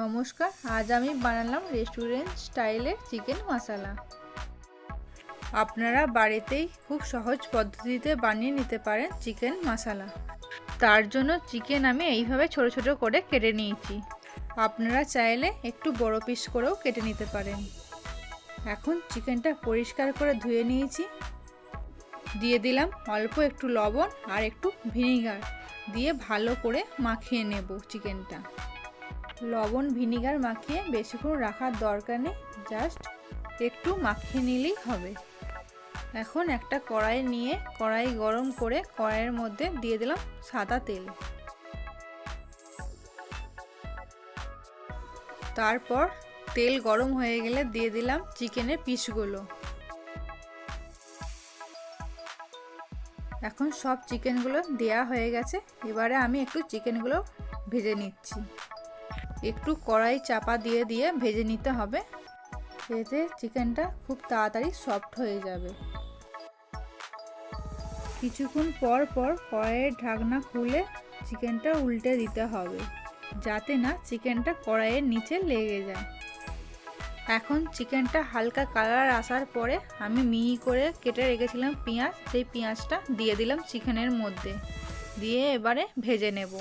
নমস্কার, আজ আমি বানালাম রেস্টুরেন্ট স্টাইলের চিকেন মশালা আপনারা বাড়িতেই খুব সহজ পদ্ধতিতে বানিয়ে নিতে পারেন চিকেন মশালা তার জন্য চিকেন আমি এইভাবে ছোট ছোট করে কেটে নিয়েছি। আপনারা চাইলে একটু বড় পিস করেও কেটে নিতে পারেন। এখন চিকেনটা পরিষ্কার করে ধুয়ে নিয়েছি। দিয়ে দিলাম অল্প একটু লবণ আর একটু ভিনিগার। দিয়ে ভালো করে মাখিয়ে নেব চিকেনটা লবণ, ভিনিগার মাখিয়ে বেশিক্ষণ রাখার দরকার নেই জাস্ট একটু মাখিয়ে নিলেই হবে। এখন একটা কড়াই নিয়ে কড়াই গরম করে কড়াইয়ের মধ্যে দিয়ে দিলাম সাদা তেল। তারপর তেল গরম হয়ে গেলে দিয়ে দিলাম চিকেনের পিসগুলো। এখন সব চিকেনগুলো দেয়া হয়ে গেছে, এবারে আমি একটু চিকেনগুলো ভেজে নিচ্ছি। একটু কড়াই চাপা দিয়ে দিয়ে ভেজে নিতে হবে। এতে চিকেনটা খুব তাড়াতাড়ি সফট হয়ে যাবে। কিছুক্ষণ পর পর কড়াইয়ের ঢাকনা খুলে চিকেনটা উল্টে দিতে হবে, যাতে না চিকেনটা কড়াইয়ের নিচে লেগে যায়। এখন চিকেনটা হালকা কালার আসার পরে আমি মিহি করে কেটে রেখেছিলাম পেঁয়াজ, সেই পেঁয়াজটা দিয়ে দিলাম চিকেনের মধ্যে। দিয়ে এবারে ভেজে নেব।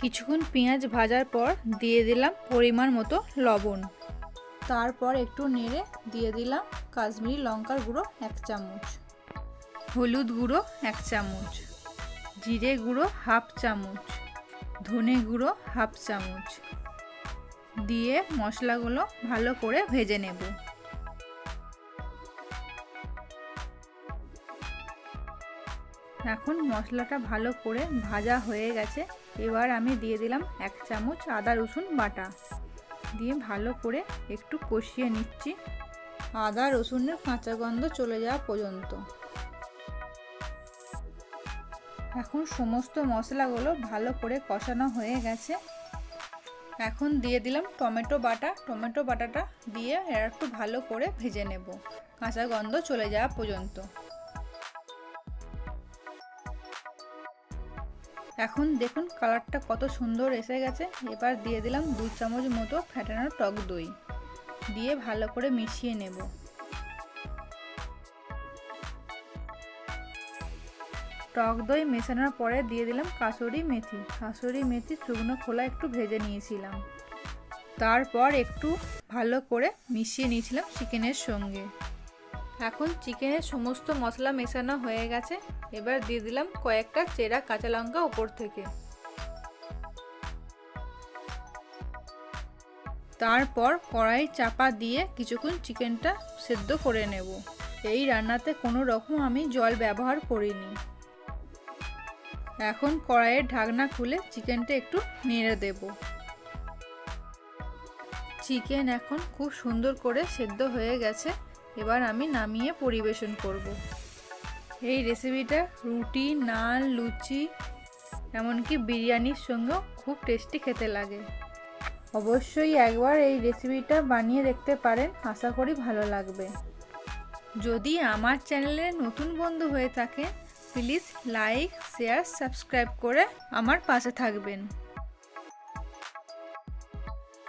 কিছুক্ষণ পেঁয়াজ ভাজার পর দিয়ে দিলাম পরিমাণ মতো লবণ। তারপর একটু নেড়ে দিয়ে দিলাম কাশ্মীরি লঙ্কার গুঁড়ো এক চামচ, হলুদ গুঁড়ো এক চামচ, জিরে গুঁড়ো হাফ চামচ, ধনে গুঁড়ো হাফ চামচ। দিয়ে মশলাগুলো ভালো করে ভেজে নেব। এখন মশলাটা ভালো করে ভাজা হয়ে গেছে। এবার আমি দিয়ে দিলাম এক চামচ আদা, রসুন বাটা। দিয়ে ভালো করে একটু কষিয়ে নিচ্ছি। আদা, রসুনের কাঁচা গন্ধ চলে যাওয়া পর্যন্ত। এখন সমস্ত মশলাগুলো ভালো করে কষানো হয়ে গেছে। এখন দিয়ে দিলাম টমেটো বাটা। টমেটো বাটাটা দিয়ে একটু ভালো করে ভেজে নেব। কাঁচা গন্ধ চলে যাওয়া পর্যন্ত। এখন দেখুন কালারটা কত সুন্দর এসে গেছে। এবার দিয়ে দিলাম দু চামচ মতো ফ্যাটানো টক দই। দিয়ে ভালো করে মিশিয়ে নেব। টক দই মেশানোর পরে দিয়ে দিলাম কাসুরি মেথি। কাসুরি মেথি শুকনো খোলা একটু ভেজে নিয়েছিলাম। তারপর একটু ভালো করে মিশিয়ে নিয়েছিলাম চিকেনের সঙ্গে। এখন চিকেনের সমস্ত মশলা মেশানো হয়ে গেছে। এবার দিয়ে দিলাম কয়েকটা চেরা কাঁচা লঙ্কা ওপর থেকে। তারপর কড়াই চাপা দিয়ে কিছুক্ষণ চিকেনটা সেদ্ধ করে নেব। এই রান্নাতে কোনো রকম আমি জল ব্যবহার করিনি। এখন কড়াইয়ের ঢাকনা খুলে চিকেনটা একটু নেড়ে দেব। চিকেন এখন খুব সুন্দর করে সেদ্ধ হয়ে গেছে। এবার আমি নামিয়ে পরিবেশন করব। এই রেসিপিটা রুটি, নান, লুচি, এমনকি বিরিয়ানির সঙ্গেও খুব টেস্টি খেতে লাগে। অবশ্যই একবার এই রেসিপিটা বানিয়ে দেখতে পারেন, আশা করি ভালো লাগবে। যদি আমার চ্যানেলে নতুন বন্ধু হয়ে থাকে প্লিজ লাইক শেয়ার সাবস্ক্রাইব করে আমার পাশে থাকবেন।